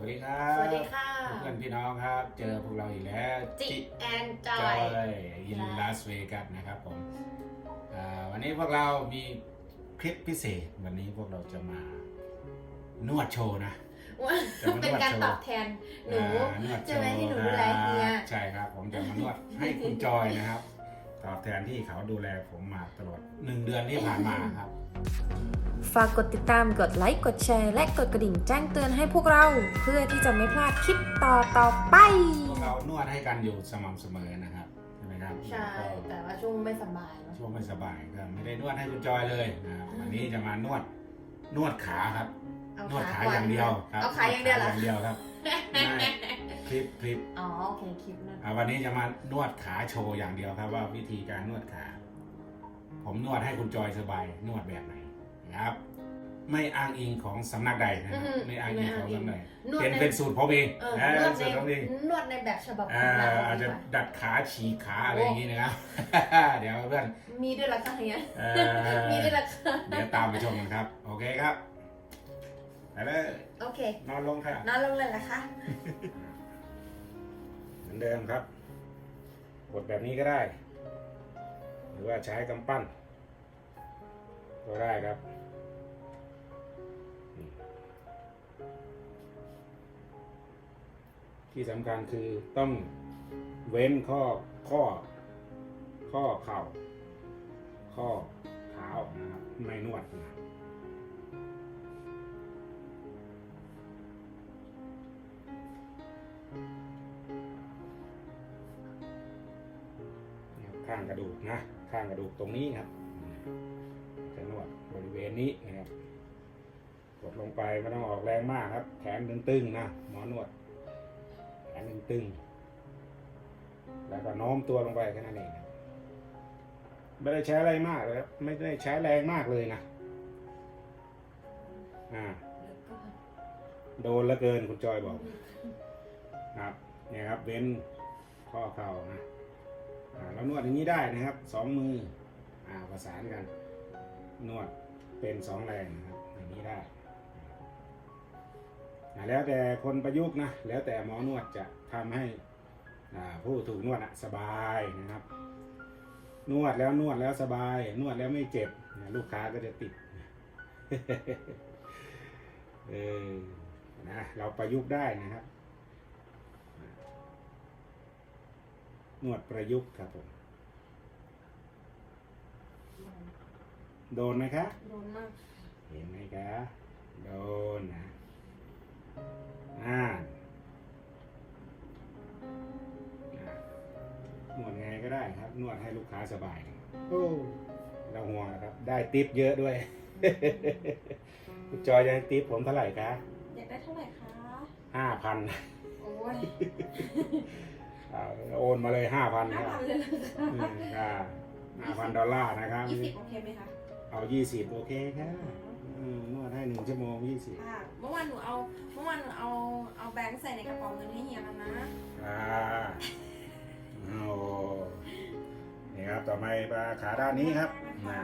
วัสดีครับสวัสดีค่ะ เพื่อนพี่น้องครับ เจอพวกเราอีกแล้วจิแอนจจออยยอินลาสเวกัสนะครับผมอ่าวันนี้พวกเรามีคลิปพิเศษ วันนี้พวกเราจะมานวดโชว์นะว่าเป็นการตอบแทนหนูอ่านวดโชใช่ไหมว์ที่หนูดูแลเฮียใช่ครับ ผมจะมานวดให้คุณจอยนะครับ ตอบแทนที่เขาดูแลผมมาตลอดหนึ่งเดือนที่ผ่านมาครับ ฝากกดติดตามกดไลค์กดแชร์และกดกระดิ่งแจ้งเตือนให้พวกเรา เพื่อที่จะไม่พลาดคลิปต่อต่อไป พวกเรานวดให้กันอยู่สม่ำเสมอนะครับใช่ไหมครับใช่แล้วก็แต่ว่าช่วงไม่สบายเนอะช่วงไม่สบายก็ไม่ได้นวดให้คุณจอยเลยนะครับวันนี้จะมานวดนวดขาครับเอานวดขาก่นอย่างเดียวครับเอาขาอย่างเดียวเหรออย่างเดียวครับไม่คลิปคลิปอ๋อโอเคคลิปนั้นอ่าวันนี้จะมานวดขาโชว์อย่างเดียวครับ ว่าวิธีการนวดขา ผมนวดให้คุณจอยสบายนวดแบบไหน นะครับ ไม่อ้างอิงของสำนักใดนะครับไม่อ้างอิงของสำนักใดนวดเป็นในเป็นสูตรผมเองเออเออนวดในสูตรผมเองนวดในแบบฉบับขอ่าองเราอาจจะดีกว่าดัดขาฉีกขาอะไรอย่างนี้นะครับ เดี๋ยวเพื่อนมีด้วยเหรอคะเฮียเอ่อมีด้วยเหรอคะเดี๋ยวตามไปชมกันครับ โอเคครับไปเลยโอเคนอนลงค่ะนอนลงเลยเหรอคะ เหมือนเดิมครับ กดแบบนี้ก็ได้ หรือว่าใช้กำปั้น ก็ได้ครับ ที่สำคัญคือต้องเว้นข้อข้อข้อเข่า ข้อเท้านะครับไม่นวดนะข้างกระดูกนะ ข้างกระดูกตรงนี้ครับจะนวดบริเวณนี้นะครับกดลงไปไม่ต้องออกแรงมากครับ แขนตึงๆนะหมอนวด ตึง แล้วก็โน้มตัวลงไปแค่นั้นเองไม่ได้ใช้อะไรมากเลยครับไม่ได้ใช้แรงมากเลยนะอ่าโดนละเกินคุณจอยบอกครับเนี่ยครับเว้นข้อเข่านะอ่าแล้วนวดอย่างนี้ได้นะครับสองมืออ่าประสานกัน นวดเป็นสองแรงนะครับอย่างนี้ได้ แล้วแต่คนประยุกต์นะแล้วแต่หมอนวดจะทำให้อ่าผู้ถูกนวดอะสบายนะครับ นวดแล้วนวดแล้วสบาย นวดแล้วไม่เจ็บเนี่ยลูกค้าก็จะติดเออนะเราประยุกต์ได้นะครับ นวดประยุกต์ครับผมโดนไหมคะโดนมากเห็นไหมคะโดนนะ อ่าอ่านวดไงก็ได้ครับ นวดให้ลูกค้าสบายโอ้เราห่วงนะครับ ได้ติปเยอะด้วยคุณจอยจะให้ติปผมเท่าไหร่คะอยากได้เท่าไหร่คะห้าพันโอ้ยโอนมาเลยห้าพันห้าครับพันเลยเหรอคะห้าพันดอลลาร์นะครับ ยี่สิบโอเคไหมคะเอายี่สิบโอเคค่ะอืม นวดให้หนึ่งชั่วโมงยี่สิบค่ะ เมื่อวานหนูเอา เมื่อวานหนูเอา เอาแบงค์ใส่ในกระเป๋าเงินให้เฮียแล้วนะ อ่าโอ้นี่ครับต่อไปมาขาด้านนี้ครับอ่า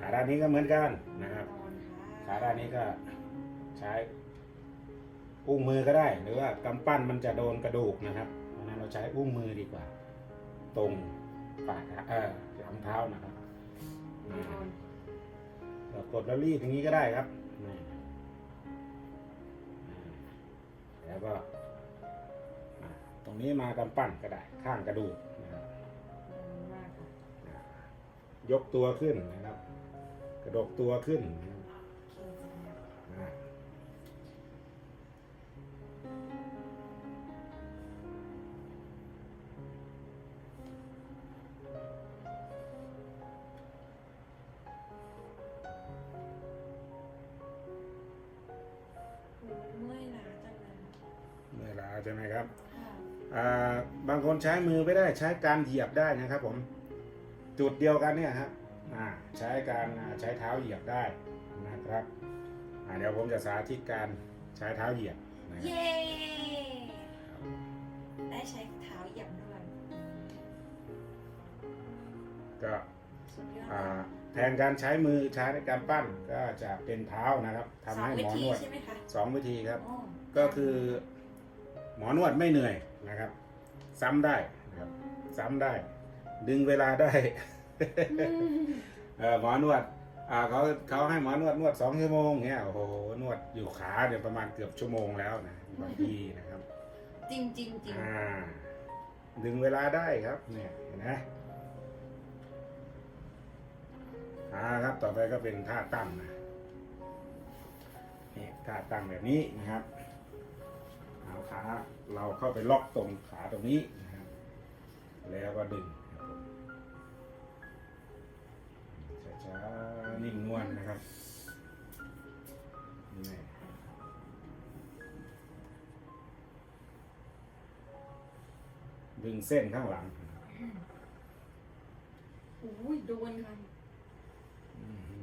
ขาด้านนี้ก็เหมือนกันนะครับ ขาด้านนี้ก็ใช้อุ้งมือก็ได้ หรือว่ากำปั้นมันจะโดนกระดูกนะครับเพราะฉะนั้นเราใช้อุ้งมือดีกว่า ตรงฝ่าเท้าเออหลังเท้านะครับอ่าเรา กดแล้วรีดอย่างนี้ก็ได้ครับนี่อ่าแล้วก็อ่าตรงนี้มากำปั้นก็ได้ ข้างกระดูกนะครับอ่ายกตัวขึ้นนะครับ กระดกตัวขึ้นนะ ใช้มือไม่ได้ใช้การเหยียบได้นะครับ ผมจุดเดียวกันเนี่ยครับอ่าใช้การอ่าใช้เท้าเหยียบได้นะครับอ่าเดี๋ยวผมจะสาธิตการใช้เท้าเหยียบนะครับเย้ได้ใช้เท้าเหยียบด้วยก็สุดยอดอ่าแทนการใช้มือใช้ในการปั้นก็จะเป็นเท้านะครับทำสองให้หวิมอธีนวดใช่ไหมคะสองวิธีครับอ๋อก็คือหมอนวดไม่เหนื่อยนะครับ ซ้ำได้นะครับซ้ำได้ ดึงเวลาได้เออหมอนวดอ่าเขาเขาให้หมอนวดนวดสองชั่วโมงเงี้ยโอ้โหนวดอยู่ขาเนี่ยประมาณเกือบชั่วโมงแล้วนะบางทีนะครับ จริงจริงจริงอ่าดึงเวลาได้ครับ เนี่ยเห็นไหมอ่าครับต่อไปก็เป็นท่าตั้งนะนี่ท่าตั้งแบบนี้นะครับเอา ขาเราเข้าไปล็อกตรงขาตรงนี้นะครับแล้วก็ดึงครับผมช้าๆนิ่มนวลนะครับนี่ดึงเส้นข้างหลังอุ้ยโดนค่ะอือฮึ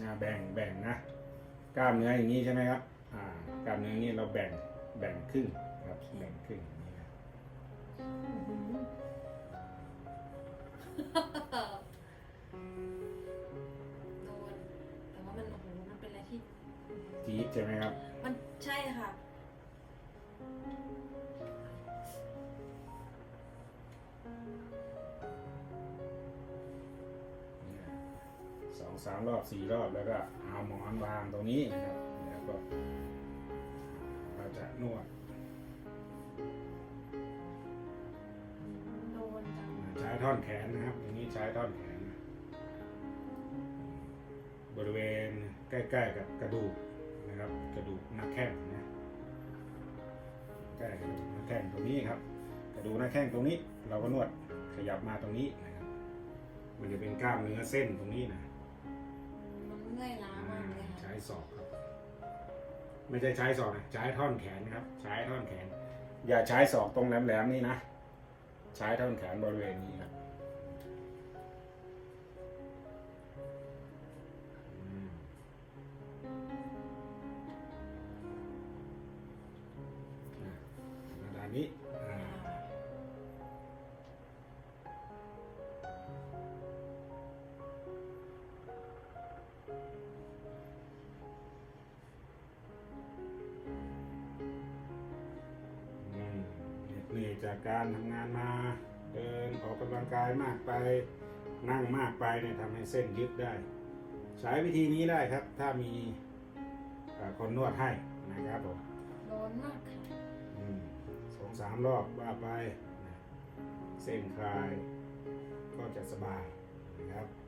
อ่าแบ่งแบ่งนะ กล้ามเนื้ออย่างนี้ใช่ไหมครับอ่ากล้ามเนื้ออย่างนี้เราแบ่งแบ่งครึ่งครับแบ่งครึ่งอย่างนี้นะโดนแต่ว่ามันโอ้โหมันเป็นอะไรที่ จี๊ดใช่ไหมครับ มันใช่ค่ะเนี่ยสองสามรอบสี่รอบแล้วก็ เอาหมอนวางตรงนี้นะครับ แล้วก็เราจะนวดโดนจังใช้ท่อนแขนนะครับอย่างนี้ใช้ท่อนแขน บริเวณใกล้ๆกับกระดูกนะครับ กระดูกหน้าแข้งนะใกล้กระดูกหน้าแข้งตรงนี้ครับ กระดูกหน้าแข้งตรงนี้ เราก็นวดขยับมาตรงนี้นะครับ มันจะเป็นกล้ามเนื้อเส้นตรงนี้นะ ศอกครับ ไม่ใช่ใช้ศอกนะใช้ท่อนแขนครับ ใช้ท่อนแขน อย่าใช้ศอกตรงแหลมๆนี่นะ ใช้ท่อนแขนบริเวณนี้ครับ จากการทำงานมา เดินออกกำลังกายมากไป นั่งมากไปเนี่ยทำให้เส้นยึดได้ ใช้วิธีนี้ได้ครับ ถ้ามีเอ่อคนนวดให้นะครับผมโดนมากค่ะอืมสองสามรอบว่าไปนะเส้นคลายก็จะสบายนะครับครับ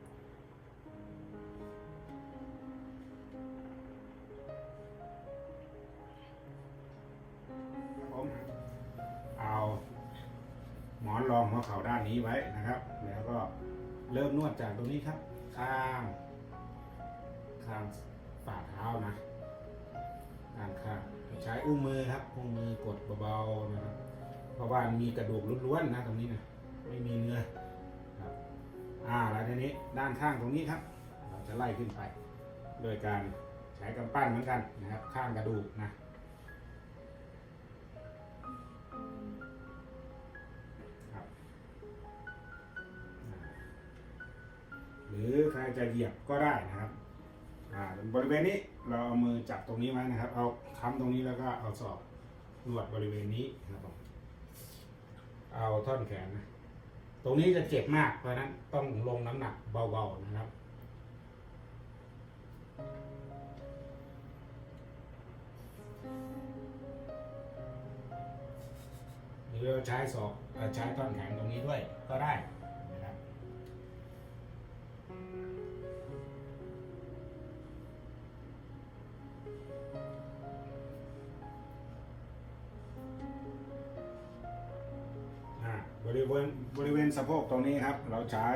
นี้ไว้นะครับ แล้วก็เริ่มนวดจากตรงนี้ครับ ข้างข้างฝ่าเท้านะด้านข้างใช้อุ้งมือครับอุ้งมือกดเบาๆนะครับ เพราะว่ามีกระดูกล้วนๆนะตรงนี้นะไม่มีเนื้อครับอ่าแล้วทีนี้ด้านข้างตรงนี้ครับ เราจะไล่ขึ้นไป โดยการใช้กำปั้นเหมือนกันนะครับ ข้างกระดูกนะ หรือใครจะเหยียบก็ได้นะครับบริเวณนี้เราเอามือจับตรงนี้ไว้นะครับ เอาค้ำตรงนี้แล้วก็เอาศอกนวดบริเวณนี้นะครับผมเอาท่อนแขนนะตรงนี้จะเจ็บมากเพราะนั้นต้องลงน้ำหนักเบาๆนะครับ หรือเราใช้ศอกใช้ท่อนแขนตรงนี้ด้วยก็ได้ ริเวณบริเวณสะโพกตรงนี้ครับ เราใช้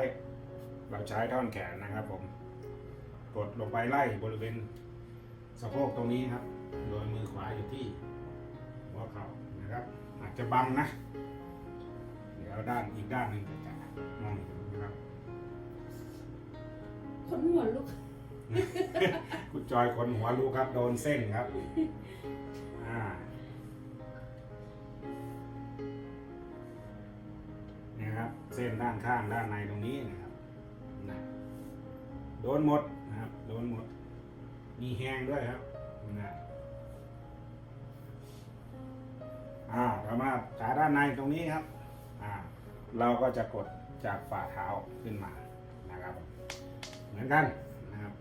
เราใช้ท่อนแขนนะครับผมกดลงไปไล่บริเวณสะโพกตรงนี้ครับ โดยมือขวาอยู่ที่หัวเข่านะครับ อาจจะบังนะ เดี๋ยวด้านอีกด้านหนึ่งจะมองเห็นนะครับคนหัวลุกคุณจอยคนหัวลูกครับ โดนเส้นครับ อ่า เส้นด้านข้างด้านในตรงนี้นะครับนะโดนหมดนะครับ โดนหมด มีแห้งด้วยครับนะอ่าต่อมาขาด้านในตรงนี้ครับอ่าเราก็จะกดจากฝ่าเท้าขึ้นมานะครับ เหมือนกันนะครับ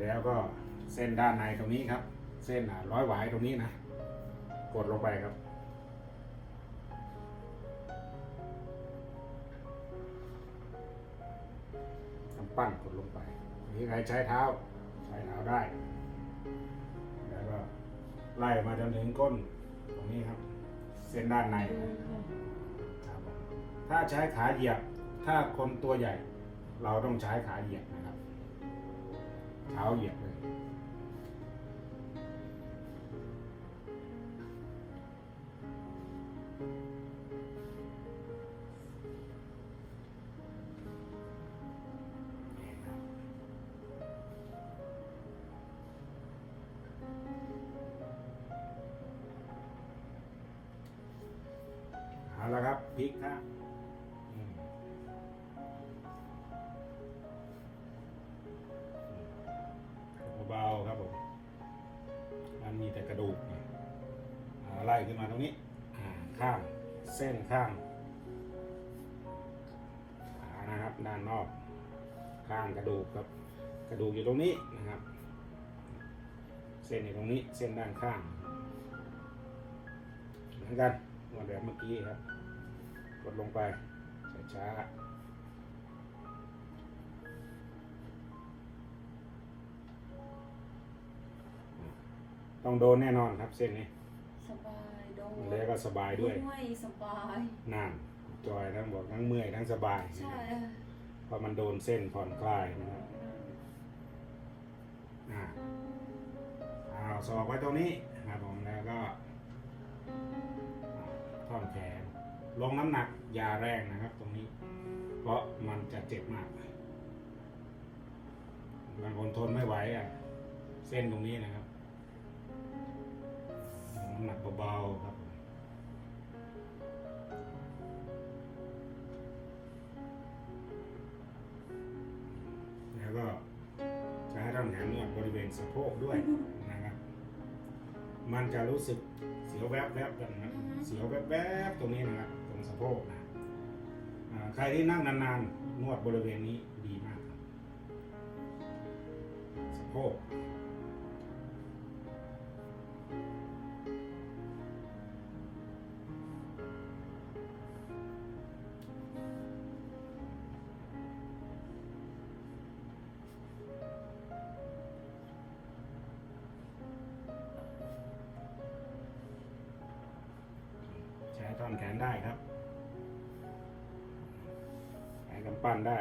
แล้วก็เส้นด้านในตรงนี้ครับ เส้นร้อยหวายตรงนี้นะ กดลงไปครับ ปั้นกดลงไปนี่ใครใช้เท้า ใช้เท้าได้ แล้วก็ไล่มาจนถึงก้นตรงนี้ครับ เส้นด้านในครับถ้าใช้ขาเหยียบ ถ้าคนตัวใหญ่ เราต้องใช้ขาเหยียบนะครับ เท้าเหยียบเลย ครับพลิกครับเบาๆครับผมมันมีแต่กระดูกอาไล่ขึ้นมาตรงนี้ข้างเส้นข้างขานะครับ ด้านนอก ข้างกระดูกครับ กระดูกอยู่ตรงนี้นะครับ เส้นอยู่ตรงนี้เส้นด้านข้าง เหมือนกันเหมือนแบบเมื่อกี้ครับ กดลงไป ช้าๆต้องโดนแน่นอนครับเส้นนี้สบายโดนแล้วก็สบายด้วยด้วยสบายนั่นจอยทั้งบอกทั้งเมื่อยทั้งสบายใช่เพราะมันโดนเส้นผ่อนคลายนะครับอ่าเอาสอกไว้ตรงนี้นะครับผมแล้วก็ท่อนแขน ลงน้ำหนักอยาแรงนะครับตรงนี้ เพราะมันจะเจ็บมากบางคนทนไม่ไหวอะ เส้นตรงนี้นะครับลงน้ำหนักเบาๆครับผมแล้วก็จะให้ท่อนแขนนวดบริเวณสะโพกด้วยนะครับ มันจะรู้สึกเสียวแวบๆแบบนั้นเสียวแวบๆตรงนี้นะครับต รงสะโพกนะใครที่นั่งนานๆนวดบริเวณนี้ดีมากครับสะโพกใช้ท่อนแขนได้ครับ ปั้นได้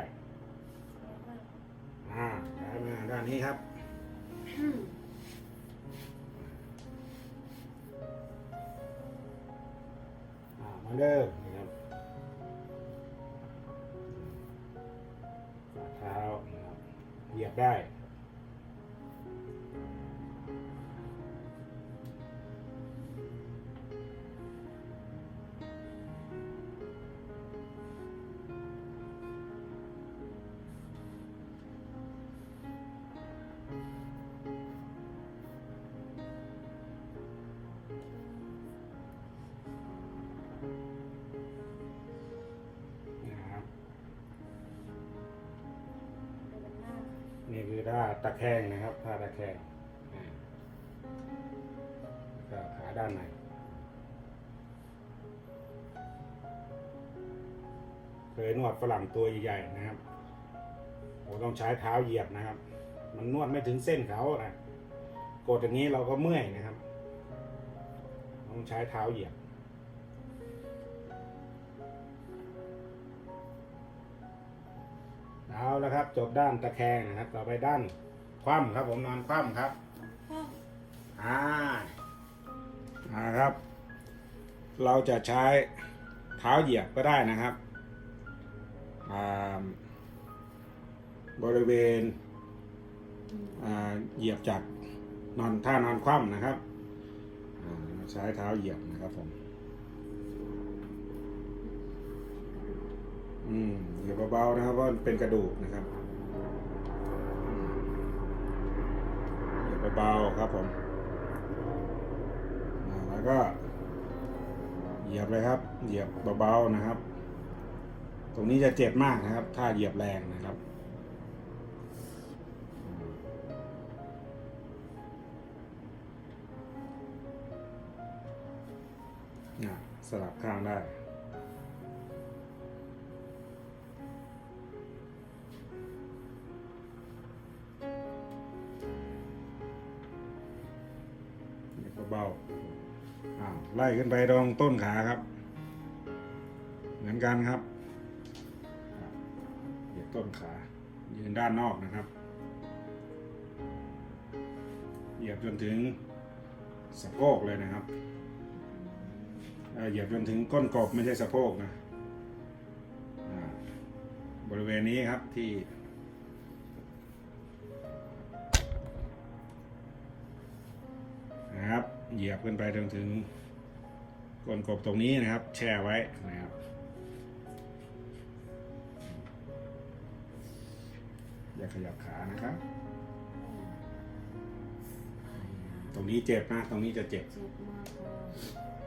อ่าใช้มาด้านนี้ครับอ่ามาเดิม ตะแคงนะครับท่าตะแคงก็ขาด้านในเคยนวดฝรั่งตัวใหญ่ๆนะครับเราต้องใช้เท้าเหยียบนะครับ มันนวดไม่ถึงเส้นเขานะกดอย่างนี้เราก็เมื่อยนะครับ ต้องใช้เท้าเหยียบ เอาแล้วครับ จบด้านตะแคงนะครับ ต่อไปด้านคว่ำครับ ผมนอนคว่ำครับอ่านะครับ เราจะใช้เท้าเหยียบก็ได้นะครับ บริเวณเหยียบจัดนอนท่านอนคว่ำนะครับใช้เท้าเหยียบนะครับผม อืม เหยียบเบาๆนะครับเพราะมันเป็นกระดูกนะครับเหยียบเบาๆครับผมแล้วก็ เหยียบเลยครับ เหยียบเบาๆนะครับ ตรงนี้จะเจ็บมากนะครับ ถ้าเหยียบแรงนะครับอะสลับข้างได้ อ้าวไล่ขึ้นไปตรงต้นขาครับ เหมือนกันครับเหยียบต้นขา ยืนด้านนอกนะครับ เหยียบจนถึงสะโพกเลยนะครับเหยียบจนถึงก้นกบไม่ใช่สะโพกนะบริเวณนี้ครับที่ เหยียบกันไปจนถึงก้นกบตรงนี้นะครับ แช่ไว้นะครับอย่าขยับขานะครับ ตรงนี้เจ็บนะ ตรงนี้จะเจ็บ เจ็บมากเลย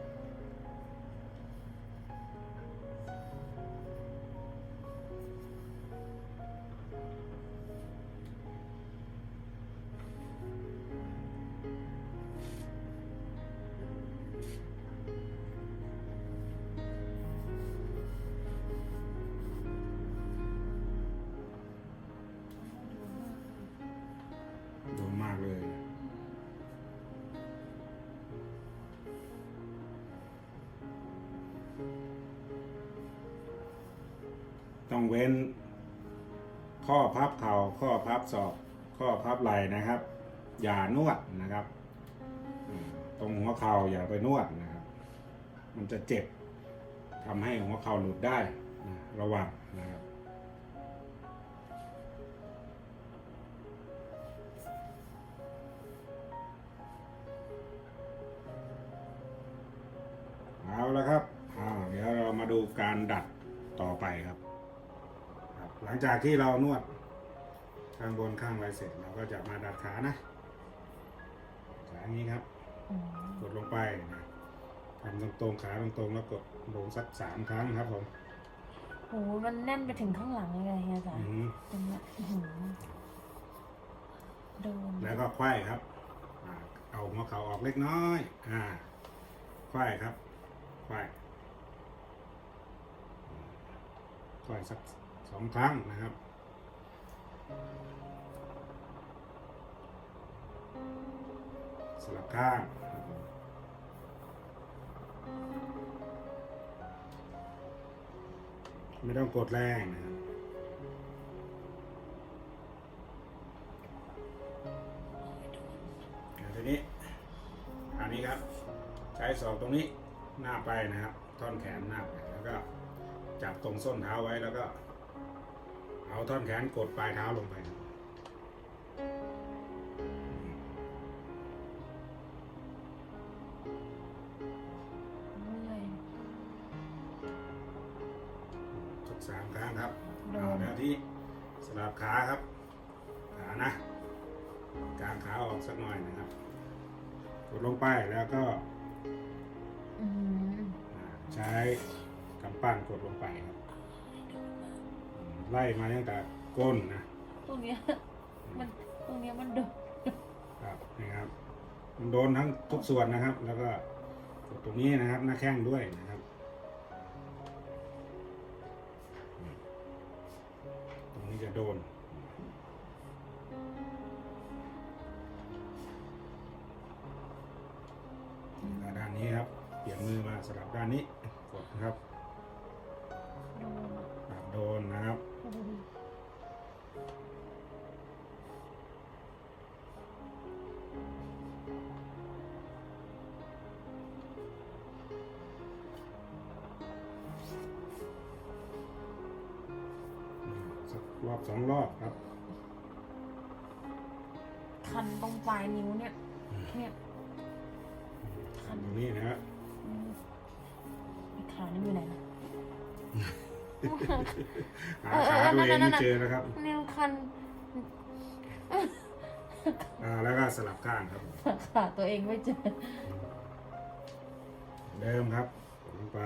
ต้องเว้น ข้อพับเข่าข้อพับศอก ข้อพับไหล่นะครับ อย่านวดนะครับ ตรงหัวเข่าอย่าไปนวดนะครับ มันจะเจ็บทำให้หัวเข่าหลุดได้นะระวังนะครับ เอาละครับเดี๋ยวเรามาดูการดัดต่อไปครับ หลังจากที่เรานวดข้างบนข้างไว้เสร็จเราก็จะมาดัดขานะขาอย่างนี้ครับอืมกดลงไปนะทำตรงๆขาตรงๆแล้วกดลงสักสามครั้งครับผมโหมันแน่นไปถึงข้างหลังเลยเฮียจ๋าอืมเป็นแบบอื้อหือโดนแล้วก็ไขว้ครับอ่าเอาหัวเข่าออกเล็กน้อย อ่าไขว้ครับไขว้ไขว้สัก สองครั้งนะครับ สลับข้างไม่ต้องกดแรงนะครับทีนี้อันนี้ครับ ใช้ศอกตรงนี้หน้าไปนะครับ ท่อนแขนหน้าไปแล้วก็จับตรงส้นเท้าไว้แล้วก็ เอาท่อนแขนกดปลายเท้าลงไปครับเมื่อยสักสามครั้งครับโดนเอาแล้วที่สลับขาครับ ขานะ กางขาออกสักหน่อยนะครับ กดลงไปแล้วก็อืมอ่าใช้กำปั้นกดลงไปครับอืม ไล่มาตั้งแต่ก้นนะตรงเนี้ยมันตรงเนี้ยมันโดนครับนี่ครับ มันโดนทั้งทุกส่วนนะครับ แล้วก็กดตรงนี้นะครับ หน้าแข้งด้วยนะครับอืมตรงนี้จะโดนแล้วด้านนี้ครับ เปลี่ยนมือมาสลับด้านนี้กดนะครับโดนปรับโดนนะครับโอ้โห สักรอบสองรอบครับ คันตรงปลายนิ้วเนี่ย เนี่ยทำตรงนี้นะครับอืมอีกขานี่อยู่ไหนนะ หาขาตัวเองไม่เจอนะครับนิ้วคันอ่าแล้วก็สลับข้างครับขาตัวเองไม่เจอ เดิมครับลงไป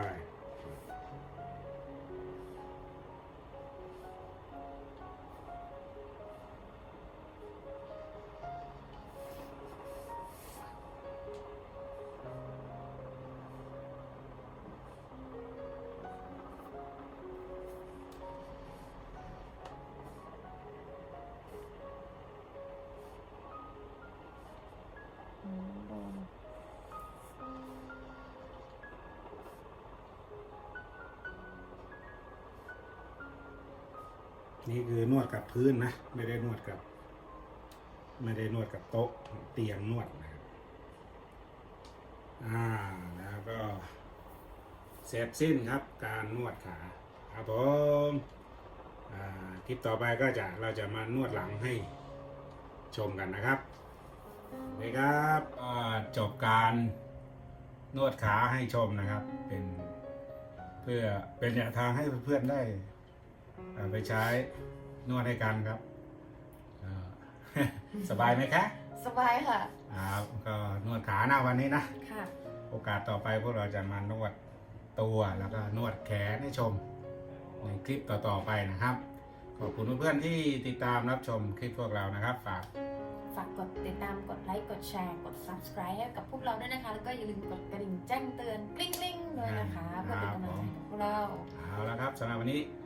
นี่คือนวดกับพื้นนะ ไม่ได้นวดกับ ไม่ได้นวดกับโต๊ะเตียงนวดนะครับอ่าแล้วก็เสร็จสิ้นครับการนวดขาครับผมคลิปต่อไปก็จะเราจะมานวดหลังให้ชมกันนะครับโอเครับจบการนวดขาให้ชมนะครับ เป็นเพื่อเป็นแนวทางให้เพื่อนๆได้ ไปใช้นวดให้กันครับอ่าสบายไหมคะ สบายค่ะครับก็นวดขาหน้าวันนี้นะค่ะ โอกาสต่อไปพวกเราจะมานวดตัวแล้วก็นวดแขนให้ชม ในคลิปต่อๆไปนะครับ ขอบคุณเพื่อนๆที่ติดตามรับชมคลิปพวกเรานะครับ ฝากฝากกดติดตามกดไลค์กดแชร์กด subscribe ให้กับพวกเราด้วยนะคะ แล้วก็อย่าลืมกดกระดิ่งแจ้งเตือนกลิ้งกลิ้งๆด้วยนะคะเพื่อเป็นกำลังใจกับพวกเราเอาละครับสำหรับวันนี้ขอบ